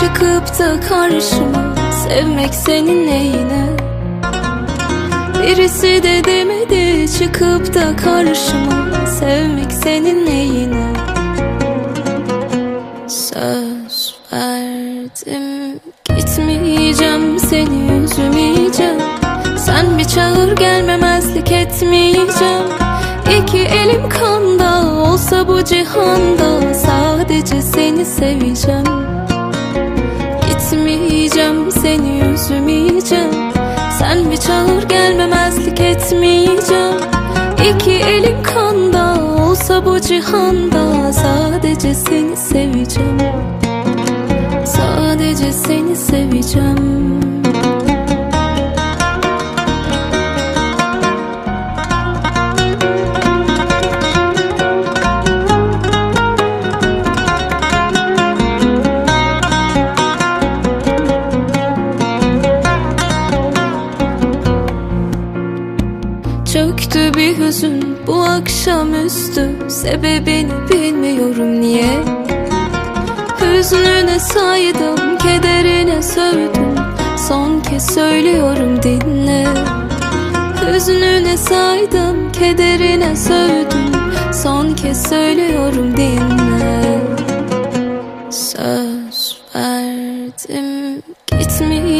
çıkıp da karşıma Sevmek senin neyine? Birisi de demedi çıkıp da karşıma Sevmek senin neyine? Söz verdim gitmeyeceğim seni üzmeyeceğim. Sen bir çağır gelmemezlik etmeyeceğim. İki elim kanda olsa bu cihanda Sadece seni seveceğim seni üzmeyeceğim. Sen bir çağır gelmemezlik etmeyeceğim. İki elim kanda olsa bu cihanda Sadece seni seveceğim. Sadece seni seveceğim Çöktü bir hüzün bu akşamüstü. Sebebini bilmiyorum niye. Hüznüne saydım, kederine sövdüm. Son kez söylüyorum dinle. Hüznüne saydım, kederine sövdüm. Son kez söylüyorum dinle. Söz verdim gitmeyeceğim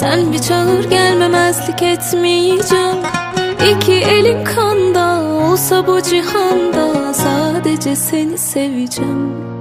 Sen bir çağır gelmemezlik etmeyeceğim. İki elim kanda olsa bu cihanda Sadece seni seveceğim